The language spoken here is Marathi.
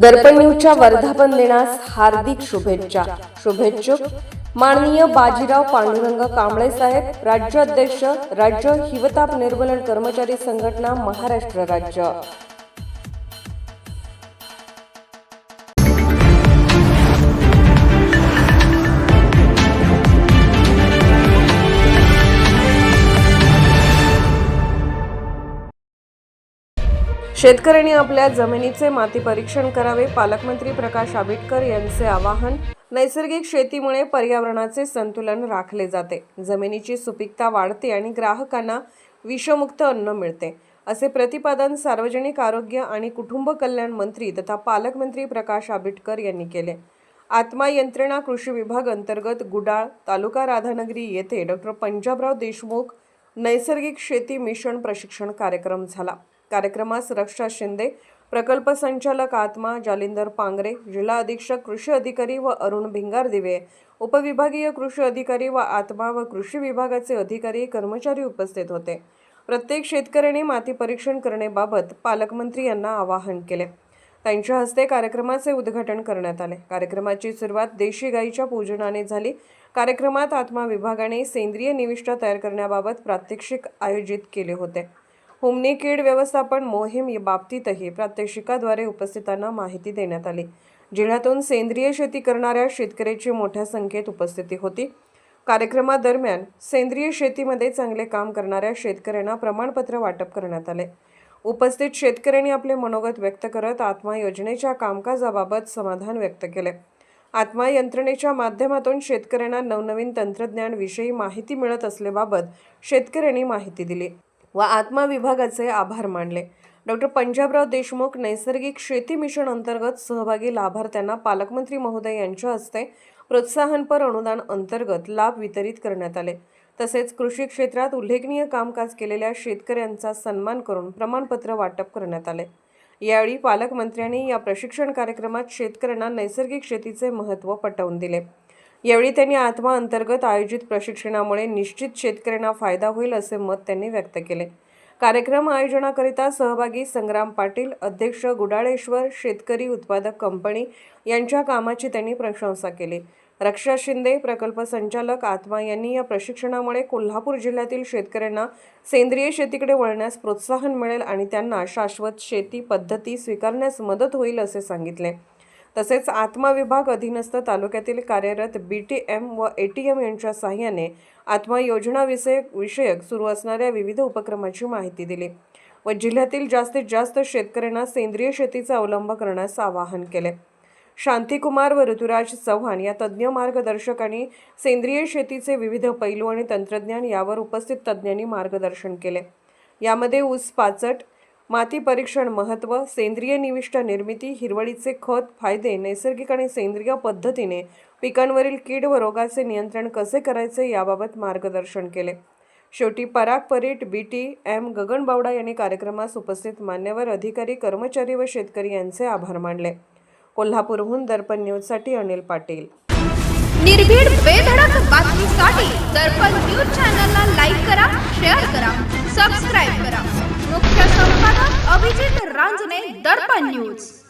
दर्पण न्यूजच्या वर्धापन दिनास हार्दिक शुभेच्छा. शुभेच्छुक माननीय बाजीराव पांडुरंग कांबळे साहेब राज्य अध्यक्ष राज्य हिवताप निर्मूलन कर्मचारी संघटना महाराष्ट्र राज्य. शेतकऱ्यांनी आपल्या जमिनीचे माती परीक्षण करावे पालकमंत्री प्रकाश आंबेडकर यांचे आवाहन. नैसर्गिक शेतीमुळे पर्यावरणाचे संतुलन राखले जाते. जमिनीची सुपीकता वाढते आणि ग्राहकांना विषमुक्त अन्न मिळते. असे प्रतिपादन सार्वजनिक आरोग्य आणि कुटुंब कल्याण मंत्री तथा पालकमंत्री प्रकाश आंबेडकर यांनी केले. आत्मा यंत्रणा कृषी विभाग अंतर्गत गुडाळ तालुका राधानगरी येथे डॉक्टर पंजाबराव देशमुख नैसर्गिक शेती मिशन प्रशिक्षण कार्यक्रम झाला. कार्यक्रमास रक्षा शिंदे प्रकल्प संचालक आत्मा जालिंदर पांगरे जिल्हा अधीक्षक कृषी अधिकारी व अरुण भिंगार दिवे उपविभागीय कृषी अधिकारी व आत्मा व कृषी विभागाचे अधिकारी कर्मचारी उपस्थित होते. प्रत्येक शेतकऱ्याने माती परीक्षण करण्याबाबत पालकमंत्री यांना आवाहन केले. त्यांच्या हस्ते कार्यक्रमाचे उद्घाटन करण्यात आले. कार्यक्रमाची सुरुवात देशी गाईच्या पूजनाने झाली. कार्यक्रमात आत्मा विभागाने सेंद्रिय निविष्ठा तयार करण्याबाबत प्रात्यक्षिक आयोजित केले होते. हुमणी कीड व्यवस्थापन मोहीम या बाबतीतही प्रात्यक्षिकाद्वारे उपस्थितांना माहिती देण्यात आली. जिल्ह्यातून सेंद्रिय शेती करणाऱ्या शेतकऱ्याची मोठ्या संख्येत उपस्थिती होती. कार्यक्रमादरम्यान सेंद्रिय शेतीमध्ये चांगले काम करणाऱ्या शेतकऱ्यांना प्रमाणपत्र वाटप करण्यात आले. उपस्थित शेतकऱ्यांनी आपले मनोगत व्यक्त करत आत्मा योजनेच्या कामकाजाबाबत समाधान व्यक्त केले. आत्मा यंत्रणेच्या माध्यमातून शेतकऱ्यांना नवनवीन तंत्रज्ञानविषयी माहिती मिळत असल्याबाबत शेतकऱ्यांनी माहिती दिली. व आत्मा विभागाचे आभार मानले. डॉक्टर पंजाबराव देशमुख नैसर्गिक शेती मिशन अंतर्गत सहभागी लाभार्थ्यांना पालकमंत्री महोदय यांच्या हस्ते प्रोत्साहनपर अनुदान अंतर्गत लाभ वितरित करण्यात आले. तसेच कृषी क्षेत्रात उल्लेखनीय कामकाज केलेल्या शेतकऱ्यांचा सन्मान करून प्रमाणपत्र वाटप करण्यात आले. यावेळी पालकमंत्र्यांनी या प्रशिक्षण कार्यक्रमात शेतकऱ्यांना नैसर्गिक शेतीचे महत्त्व पटवून दिले. यावेळी त्यांनी आत्मा अंतर्गत आयोजित प्रशिक्षणामुळे निश्चित शेतकऱ्यांना फायदा होईल असे मत त्यांनी व्यक्त केले. कार्यक्रम आयोजनाकरिता सहभागी संग्राम पाटील अध्यक्ष गुडाळेश्वर शेतकरी उत्पादक कंपनी यांच्या कामाची त्यांनी प्रशंसा केली. रक्षा शिंदे प्रकल्प संचालक आत्मा यांनी या प्रशिक्षणामुळे कोल्हापूर जिल्ह्यातील शेतकऱ्यांना सेंद्रिय शेतीकडे वळण्यास प्रोत्साहन मिळेल आणि त्यांना शाश्वत शेती पद्धती स्वीकारण्यास मदत होईल असे सांगितले. तसेच आत्मा विभाग अधीनस्थ तालुक्यातील कार्यरत बी टी एम व ए टी एम यांच्या सहाय्याने आत्मा विषयक विषयक सुरू असणाऱ्या विविध उपक्रमाची माहिती दिली व जिल्ह्यातील जास्तीत जास्त शेतकऱ्यांना सेंद्रिय शेतीचा अवलंब करण्यास आवाहन केले. शांतिकुमार व ऋतुराज चव्हाण या तज्ज्ञ मार्गदर्शक आणि सेंद्रिय शेतीचे विविध पैलू आणि तंत्रज्ञान यावर उपस्थित तज्ज्ञांनी मार्गदर्शन केले. यामध्ये ऊस पाचट माती परीक्षण महत्त्व सेंद्रिय निविष्ट निर्मिती हिरवळीचे खत फायदे नैसर्गिक आणि सेंद्रिय पद्धतीने पिकांवरील कीड व रोगाचे नियंत्रण कसे करायचे याबाबत मार्गदर्शन केले. शेवटी Parag Parit B T M. Gagan Bawda यांनी कार्यक्रमास उपस्थित मान्यवर अधिकारी कर्मचारी व शेतकरी यांचे आभार मानले. कोल्हापूरहून दर्पण न्यूजसाठी अनिल पाटील. निर्भीड बेधडक बातमीसाठी दर्पण न्यूज चॅनलला लाईक करा રાંઝને દર્પણ ન્યૂઝ